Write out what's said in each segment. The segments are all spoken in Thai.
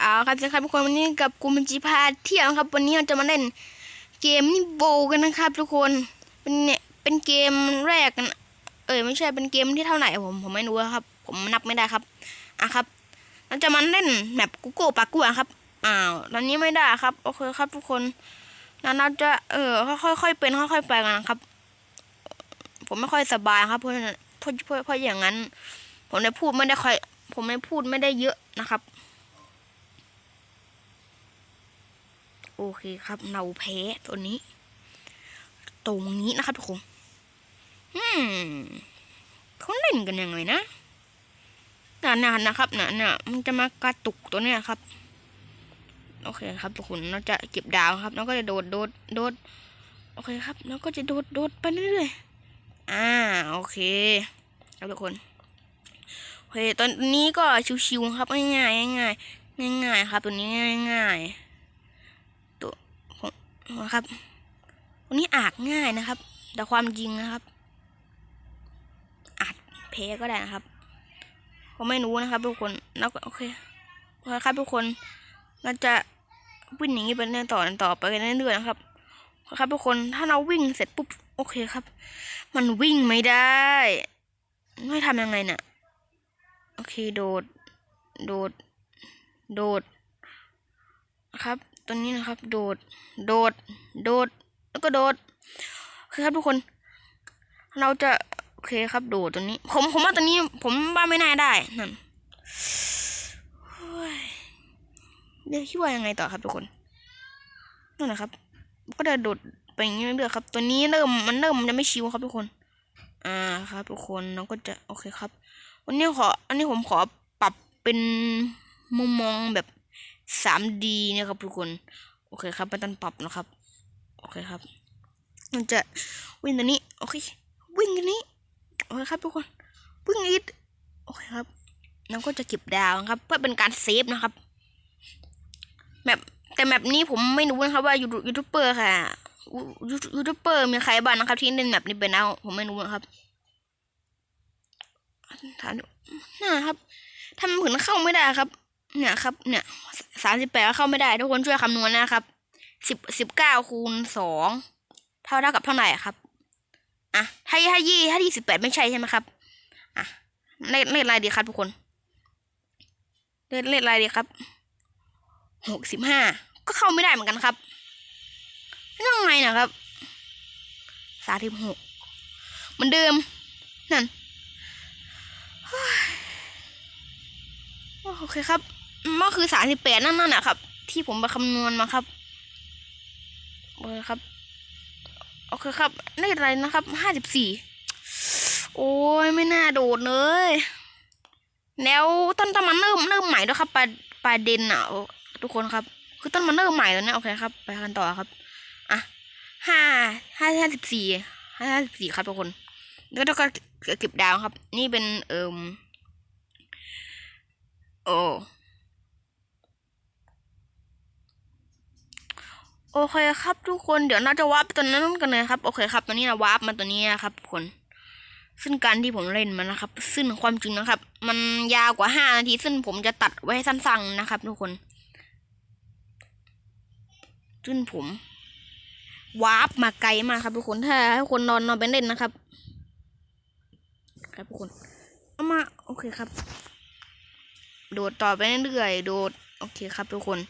เอาครับสวัสดีครับทุกคนวันนี้กับกูมันจีพาเที่ยวนะครับ วันนี้เราจะมาเล่น เกมนี่โบกันนะครับ ทุกคนเป็นเนี่ยเป็นเกมแรกกันเอ้ยไม่ใช่เป็นเกมที่เท่าไหร่ผมผมไม่รู้ครับ ผมนับไม่ได้ครับอะครับเราจะมาเล่นแบบกูโก้ปากกัวครับอ้าวตอนนี้ไม่ได้ครับโอเคครับ ทุกคนนั้นเราจะเออค่อยๆเป็นค่อยๆไปกันนะครับ ผมไม่ค่อยสบายครับเพราะเพราะเพราะเพราะอย่างนั้น ผมได้พูดไม่ได้ค่อย ผมไม่พูดไม่ได้เยอะนะครับ โอเคครับเราแพ้ตัวนี้ ตรงนี้นะครับทุกคนอืมเขาเล่นกันยังไงนะนานๆนะครับน่ะน่ะมันจะมากระตุกตัวเนี้ยครับ โอเคครับทุกคนเราจะเก็บดาวครับแล้วก็จะโดดโดดโดดโอเคครับแล้วก็จะโดดโดดไปเรื่อยๆอ่าโอเคครับทุกคนโอเคตอนนี้ก็ชิวๆครับง่ายๆง่ายๆง่ายๆครับตัวนี้ง่ายๆ นะครับวันนี้อาจง่ายนะครับ แต่ความจริงนะครับ อาจแพ้ก็ได้นะครับผมไม่รู้นะครับทุกคนแล้วก็โอเคโอเครับทุกคนเราจะวิ่งอย่างนี้ไปเรื่อยต่อต่อไปเรื่อยๆนะครับครับทุกคนถ้าเราวิ่งเสร็จปุ๊บโอเคครับ มันวิ่งไม่ได้ไม่ทำยังไงเนี่ยโอเคโดด โดด โดดครับ ตัวนี้นะครับ โดด โดด โดด แล้วก็โดดโอเคครับทุกคน เราจะโอเคครับ โดดตัวนี้ ผมผมว่าตัวนี้ ผมว่าไม่น่าได้นั่นเดี๋ยวคิดว่ายังไงต่อครับทุกคนนั่นแหละครับ ก็จะโดดไปอย่างนี้เรื่อยๆครับ ตัวนี้เริ่มมันเริ่มมันจะไม่ชิวครับทุกคน อ่าครับ ทุกคนเราก็จะโอเคครับ วันนี้ขอ อันนี้ผมขอปรับเป็นมุมมองแบบ 3D นะครับทุกคน โอเคครับไม่ต้องปรับนะครับ โอเคครับ มันจะวิ่งตัวนี้ โอเค วิ่งตัวนี้ โอเคครับทุกคน วิ่งอีกโอเคครับแล้วก็จะเก็บดาวนะครับ เพื่อเป็นการเซฟนะครับแบบแต่แบบนี้ผมไม่รู้นะครับว่ายูยูทูบเบอร์ค่ะยูยูทูบเบอร์มีใครบ้างนะครับ ที่เล่นแบบนี้เป็นเอาผมไม่รู้นะครับถามดูน่าครับทำไมถึงเข้าไม่ได้ครับ เนี่ยครับ เนี่ยสามสิบแปดเข้าไม่ได้ ทุกคนช่วยคำนวณนะครับสิบสิบเก้าคูณสองเท่าเท่ากับเท่าไหร่ครับอะถ้าถ้ายี่ถ้ายี่สิบแปดไม่ใช่ใช่ไหมครับอะเลขเลขอะไรดีครับทุกคน เลขเลขอะไรดีครับหกสิบห้าก็เข้าไม่ได้เหมือนกันครับยังไงนะครับสามสิบหกเหมือนเดิมนั่นโอเคครับ มันคือสามสิบแปดนั่นนั่นนะครับ ที่ผมไปคำนวณมาครับโอเคครับโอเคครับได้อะไรนะครับห้าสิบสี่โอ้ยไม่น่าโดดเลยแล้วต้นต้นมันเริ่มเริ่มใหม่ด้วยครับประประเด็นอะทุกคนครับ คือต้นมันเริ่มใหม่แล้วนะโอเคครับ ไปกันต่อครับอะห้าห้าห้าสิบสี่ห้าห้าสิบสี่ครับทุกคนแล้วก็เก็บดาวครับ นี่เป็นเอ่มโอ้ โอเคครับทุกคนเดี๋ยวน่าจะวาร์ปตัวนั้นกันเลยครับโอเคครับตอนนี้นะวาร์ปมาตัวนี้นะครับทุกคนซึ่งการที่ผมเล่นมันนะครับ ซึ่งความจริงนะครับ มันยาวกว่าห้านาที ซึ่งผมจะตัดไว้ให้สั้นๆนะครับ ทุกคนซึ่งผมวาร์ปมาไกลมากครับทุกคนถ้าให้คนนอนนอนไปเล่นนะครับ ครับทุกคนเอามาโอเคครับ โดดต่อไปเรื่อยๆโดดโอเคครับทุกคน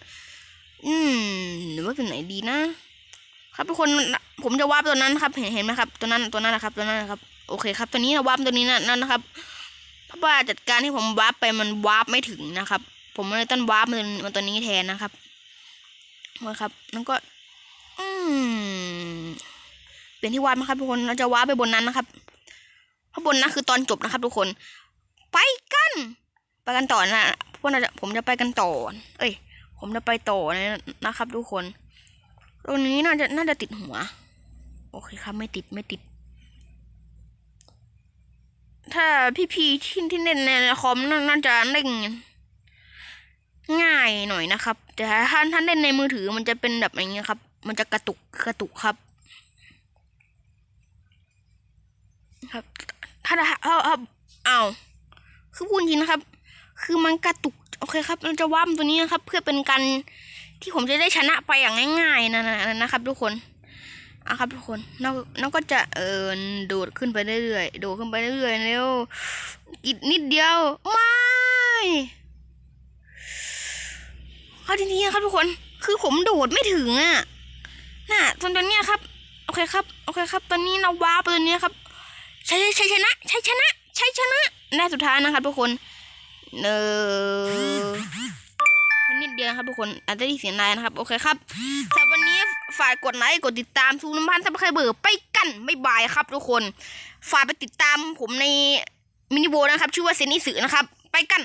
อืมหรือว่าตัวไหนดีนะ ครับทุกคนผมจะวาร์ปตัวนั้นครับ เห็นเห็นไหมครับ ตัวนั้นตัวนั้นนะครับ ตัวนั้นนะครับ โอเคครับ ตัวนี้นะวาร์ปตัวนี้นะนั่นนะครับ เพราะว่าจัดการที่ผมวาร์ปไปมันวาร์ปไม่ถึงนะครับ ผมเลยต้องวาร์ปมันมันตัวนี้แทนนะครับโอเคครับแล้วก็ อืมเปลี่ยนที่วาร์ปนะครับทุกคนเราจะวาร์ปไปบนนั้นนะครับเพราะบนนั้นคือตอนจบนะครับ ทุกคน ไปกัน ไปกันต่อนะพวกเราจะผมจะไปกันต่อ เอ้ย ผมจะไปต่อนะนะครับ ทุกคน ตรงนี้น่าจะน่าจะติดหัว โอเคครับไม่ติดไม่ติด ถ้าพี่พีที่ที่เล่นในคอมน่าน่าจะเล่นง่ายหน่อยนะครับ แต่ถ้าท่านเล่นในมือถือมันจะเป็นแบบอย่างเงี้ยครับ มันจะกระตุกกระตุกครับครับ ถ้าถ้าเอาเอาคือพูดจริงนะครับ คือมันกระตุกโอเคครับเราจะว่ามตัวนี้นะครับ เพื่อเป็นการที่ผมจะได้ชนะไปอย่างง่ายๆนะนะนะนะครับ ทุกคนอะครับทุกคนน้องน้องก็จะเออโดดขึ้นไปเรื่อยๆโดดขึ้นไปเรื่อยๆเร็วอีกนิดเดียวไม่เอาจริงๆครับทุกคนคือผมโดดไม่ถึงอะน่ะตอนตอนเนี้ยครับโอเคครับโอเคครับ ตอนนี้เราว้าไปตัวเนี้ยครับใช่ใช่ชนะใช่ชนะใช่ชนะแน่สุดท้ายนะครับทุกคน เนอคนนิดเดียวนะครับทุกคนอาจจะได้เสียงนายนะครับ โอเคครับสำหรับวันนี้ฝากกดไลค์กดติดตามทูน้ำพันซับสไครเบอร์ไปกันไม่บายครับทุกคนฝากไปติดตามผมในมินิโบนะครับ ชื่อว่าเซนิสึนะครับ ไปกัน